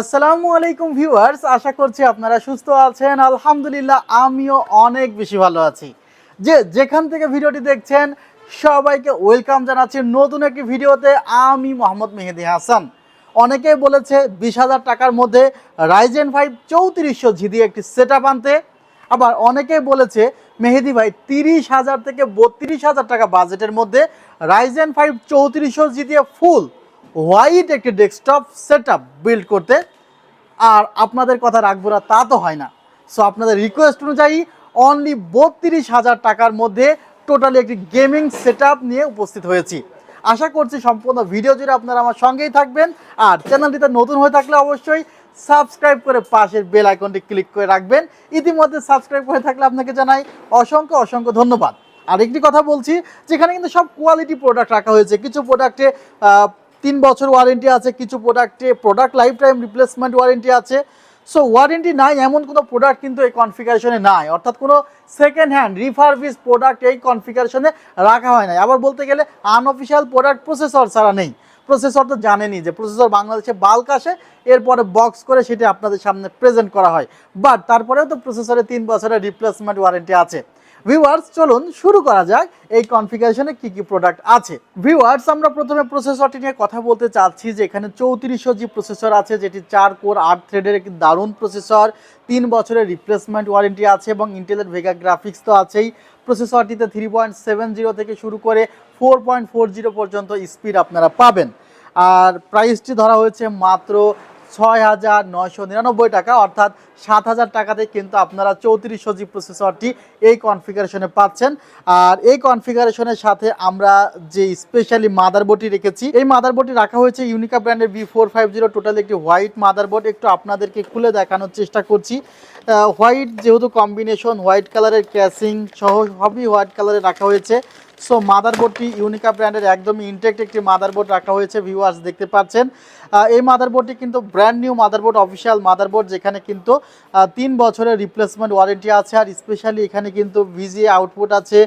আসসালামু আলাইকুম ভিউয়ার্স, আশা করছি আপনারা সুস্থ আছেন। আলহামদুলিল্লাহ, আমিও অনেক বেশি ভালো আছি। যে যেখান থেকে ভিডিওটি দেখছেন, সবাইকে ওয়েলকাম জানাচ্ছি নতুন একটি ভিডিওতে। আমি মোহাম্মদ মেহেদি হাসান। অনেকেই বলেছে, বিশ হাজার টাকার মধ্যে রাইজেন ফাইভ চৌত্রিশশো দিয়ে একটি সেট আনতে। আবার অনেকেই বলেছে, মেহেদি ভাই, তিরিশ হাজার থেকে বত্রিশ হাজার টাকা বাজেটের মধ্যে রাইজেন ফাইভ চৌত্রিশশো জি দিয়ে ফুল হোয়াইট একটি ডেস্কটপ সেট বিল্ড করতে। আর আপনাদের কথা রাখব না, তা তো হয় না। সো আপনাদের রিকোয়েস্ট অনুযায়ী অনলি বত্রিশ হাজার টাকার মধ্যে টোটালি একটি গেমিং সেট নিয়ে উপস্থিত হয়েছি। আশা করছি সম্পূর্ণ ভিডিও জুড়ে আপনারা আমার সঙ্গেই থাকবেন। আর চ্যানেলটিতে নতুন হয়ে থাকলে অবশ্যই সাবস্ক্রাইব করে পাশের বেল আইকনটি ক্লিক করে রাখবেন। ইতিমধ্যে সাবস্ক্রাইব করে থাকলে আপনাকে জানাই অসংখ্য অসংখ্য ধন্যবাদ। আর একটি কথা বলছি, যেখানে কিন্তু সব কোয়ালিটি প্রোডাক্ট রাখা হয়েছে। কিছু প্রোডাক্টে তিন বছর ওয়ারেন্টি আছে, কিছু প্রোডাক্টে product lifetime replacement warranty আছে। সো ওয়ারেন্টি নাই, এমন কোনো প্রোডাক্ট কিন্তু এই কনফিগারেশনে নাই। অর্থাৎ কোনো সেকেন্ড হ্যান্ড রিফারবিস প্রোডাক্ট এই কনফিগারেশনে রাখা হয় নাই। আবার বলতে গেলে আনঅফিসিয়াল প্রোডাক্ট প্রসেসর ছাড়া নেই। প্রসেসর তো জানেনই যে প্রসেসর বাংলাদেশে বাল্ক আসে, এরপরে বক্স করে সেটা আপনাদের সামনে প্রেজেন্ট করা হয়। বাট তারপরেও তো প্রসেসরে তিন বছরের রিপ্লেসমেন্ট ওয়ারেন্টি আছে। ভিউয়ার্স চলুন শুরু করা যাক। এই কনফিগারেশনে কি কি প্রোডাক্ট আছে? ভিউয়ার্স আমরা প্রথমে প্রসেসরটি নিয়ে কথা বলতে চাচ্ছি যে এখানে চৌত্রিশশো জি প্রসেসর আছে, যেটি চার কোর, আট থ্রেডের একটি দারুণ প্রসেসর তিন বছরের রিপ্লেসমেন্ট ওয়ারেন্টি আছে এবং ইন্টেলের ভেগা গ্রাফিক্স তো আছেই। প্রসেসরটিতে থ্রি পয়েন্ট সেভেন জিরো থেকে শুরু করে ফোর পয়েন্ট ফোর জিরো পর্যন্ত স্পিড আপনারা পাবেন। আর প্রাইসটি ধরা হয়েছে মাত্র ছয় হাজার নয়শো নিরানব্বই টাকা, অর্থাৎ সাত হাজার টাকাতে কিন্তু আপনারা চৌত্রিশশো জি প্রসেসরটি এই কনফিগারেশনে পাচ্ছেন। আর এই কনফিগারেশনের সাথে আমরা যে স্পেশালি মাদারবোর্ডটি রেখেছি, এই মাদারবোর্ডটি রাখা হয়েছে ইউনিকা ব্র্যান্ডের B four five zero total একটি হোয়াইট মাদারবোর্ড একটু আপনাদেরকে খুলে দেখানোর চেষ্টা করছি। হোয়াইট যেহেতু কম্বিনেশন হোয়াইট কালারের ক্যাসিং সহ সবই হোয়াইট কালারে রাখা হয়েছে। সো মাদারবোর্ডটি ইউনিকা ব্র্যান্ডের একদমই ইনটেক্ট একটি মাদারবোর্ড রাখা হয়েছে ভিউয়ার্স দেখতে পাচ্ছেন। এই মাদারবোর্ডটি কিন্তু brand new motherboard official motherboard যেখানে কিন্তু তিন বছরের রিপ্লেসমেন্ট ওয়ারেন্টি আছে আর স্পেশালি এখানে কিন্তু ভিজিএ আউটপুট আছে,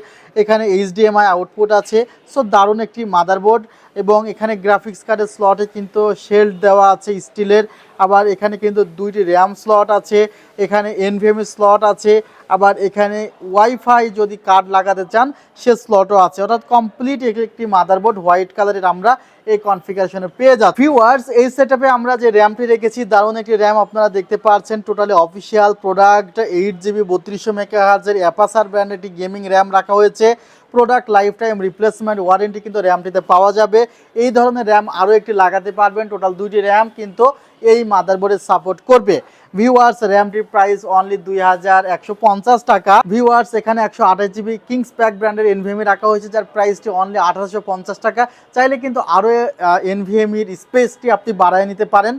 এখানে এইচডিএমআই আউটপুট আছে। সো দারুণ একটি মাদারবোর্ড এবং এখানে গ্রাফিক্স কার্ডের স্লটে কিন্তু শেল্ড দেওয়া আছে স্টিলের আবার এখানে কিন্তু দুইটি র্যাম স্লট আছে, এখানে এনভিএম স্লট আছে আবার এখানে ওয়াইফাই যদি কার্ড লাগাতে চান, সে স্লটও আছে। অর্থাৎ কমপ্লিট একটি মাদারবোর্ড হোয়াইট কালারের আমরা এই কনফিগারেশনে পেয়ে যাচ্ছি। ভিউয়ার্স এই সেটআপে আমরা যে র্যামটি রেখেছি, দারুণ একটি র্যাম আপনারা দেখতে পাচ্ছেন totally official product eight GB বত্রিশশো মেগাহার্জের অ্যাপাসার ব্র্যান্ড একটি গেমিং র্যাম রাখা হয়েছে। Product lifetime replacement warranty কিন্তু র্যামটিতে পাওয়া যাবে। এই ধরনের র্যাম আরও একটি লাগাতে পারবেন। টোটাল দুইটি র্যাম কিন্তু এই মাদারবোর্ডে সাপোর্ট করবে। ভিউয়ার্স র্যামটির প্রাইস অনলি দুই হাজার একশো পঞ্চাশ টাকা। ভিউয়ার্স এখানে একশো আঠাশ জিবি কিংস প্যাক ব্র্যান্ডের এনভিএমই রাখা হয়েছে, যার প্রাইসটি অনলি আঠারোশো পঞ্চাশ টাকা। চাইলে কিন্তু আরও এনভিএমির স্পেসটি আপনি বাড়ায় নিতে পারেন।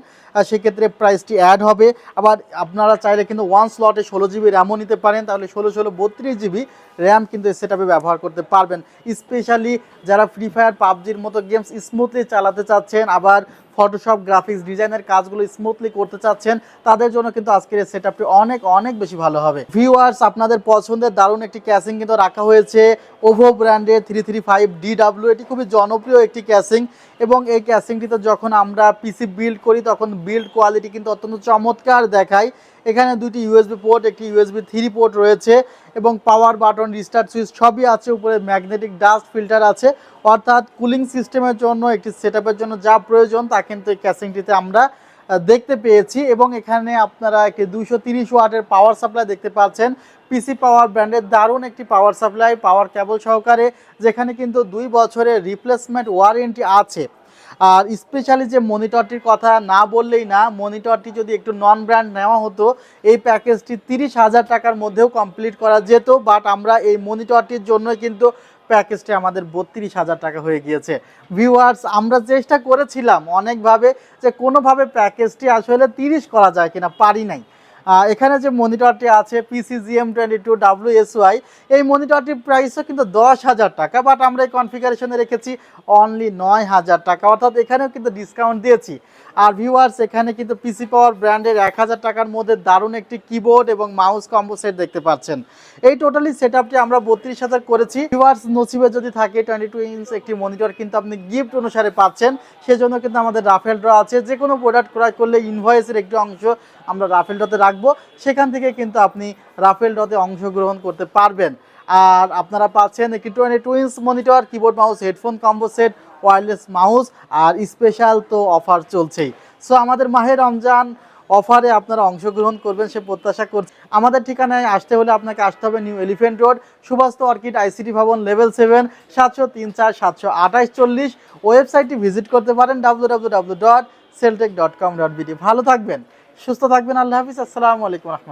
সেক্ষেত্রে প্রাইসটি অ্যাড হবে। আবার আপনারা চাইলে কিন্তু ওয়ান স্লটে ষোলো জিবি র্যামও নিতে পারেন, তাহলে ষোলো ষোলো, বত্রিশ জিবি র্যাম কিন্তু সেটাপে ব্যবহার করতে পারবেন। স্পেশালি যারা ফ্রি ফায়ার পাবজির মতো গেমস স্মুথলি চালাতে চাচ্ছেন, আবার ফটোশপ গ্রাফিক্স ডিজাইনের কাজগুলো স্মুথলি করতে চাচ্ছেন, তাদের জন্য কিন্তু আজকের এই সেটআপটি অনেক অনেক বেশি ভালো হবে। ভিউয়ার্স আপনাদের পছন্দের দারুণ একটি ক্যাসিং কিন্তু রাখা হয়েছে। ওভো ব্র্যান্ডের থ্রি থ্রি ফাইভ ডিডাব্লিউ এটি খুবই জনপ্রিয় একটি ক্যাসিং এবং এই ক্যাসিংটিতে যখন আমরা পিসি বিল্ড করি, তখন বিল্ড কোয়ালিটি কিন্তু অত্যন্ত চমৎকার দেখায়। এখানে দুটি ইউএসবি পোর্ট একটি ইউএসবি থ্রি পোর্ট রয়েছে এবং পাওয়ার বাটন রিস্টার্ট সুইচ সবই আছে। উপরে ম্যাগনেটিক ডাস্ট ফিল্টার আছে। অর্থাৎ কুলিং সিস্টেমের জন্য, একটি সেটআপের জন্য যা প্রয়োজন তা কিন্তু এই ক্যাসিংটিতে আমরা দেখতে পেয়েছি এবং এখানে আপনারা একটি দুশো তিরিশ ওয়াটের পাওয়ার সাপ্লাই দেখতে পাচ্ছেন। পিসি পাওয়ার ব্র্যান্ডের দারুণ একটি পাওয়ার সাপ্লাই পাওয়ার কেবল সহকারে, যেখানে কিন্তু দুই বছরের রিপ্লেসমেন্ট ওয়ারেন্টি আছে। আর স্পেশালি যে মনিটরটির কথা না বললেই না মনিটরটি যদি একটু নন ব্র্যান্ড নেওয়া হতো, এই প্যাকেজটি তিরিশ হাজার টাকার মধ্যেও কমপ্লিট করা যেত বাট আমরা এই মনিটরটির জন্য কিন্তু প্যাকেজটি আমাদের বত্রিশ হাজার টাকা হয়ে গিয়েছে। ভিউয়ার্স আমরা চেষ্টা করেছিলাম অনেকভাবে যে কোনোভাবে প্যাকেজটি আসলে তিরিশ করা যায় কিনা, পারি নাই। এখানে যে মনিটরটি আছে PCGM twenty two W SY এই মনিটরটির প্রাইসও কিন্তু দশ হাজার টাকা বাট আমরা এই কনফিগারেশনে রেখেছি অনলি নয় হাজার টাকা। অর্থাৎ এখানেও কিন্তু ডিসকাউন্ট দিয়েছি। আর ভিউয়ার্স এখানে কিন্তু পিসি পাওয়ার ব্র্যান্ডের এক হাজার টাকার মধ্যে দারুণ একটি কিবোর্ড এবং মাউস কম্বো সেট দেখতে পাচ্ছেন। এই টোটালি সেট আপটি আমরা বত্রিশ হাজার করেছি। ভিউয়ার্স নসিবে যদি থাকে টোয়েন্টি টু ইঞ্চ একটি মনিটর কিন্তু আপনি গিফট অনুসারে পাচ্ছেন। সেজন্য কিন্তু আমাদের রাফেল ড্র আছে। যে কোনো প্রোডাক্ট ক্রয় করলে ইনভয়েসের একটি অংশ আমরা রাফেল ড্রতে রাখব। সেখান থেকে কিন্তু আপনি রাফেল ড্রতে অংশগ্রহণ করতে পারবেন। আর আপনারা পাচ্ছেন একটি twenty two inch monitor, keyboard mouse, headphone, combo set wireless mouse আর স্পেশাল তো অফার চলছেই। সো আমাদের মাহে রমজান অফারে আপনারা অংশগ্রহণ করবেন, সে প্রত্যাশা করছি। আমাদের ঠিকানায় আসতে হলে আপনাকে আসতে হবে New Elephant Road Subhash Orchid, ICT ভবন, লেভেল সেভেন, সাতশো তিন চার, সাতশো আঠাশ চল্লিশ। ওয়েবসাইটটি ভিজিট করতে পারেন W W W dot Celltech dot com dot BD ভালো থাকবেন। সুস্থ থাকবেন আল্লাহ হাফিজ। আসসালামু আলাইকুম রহমতুল্লাহ।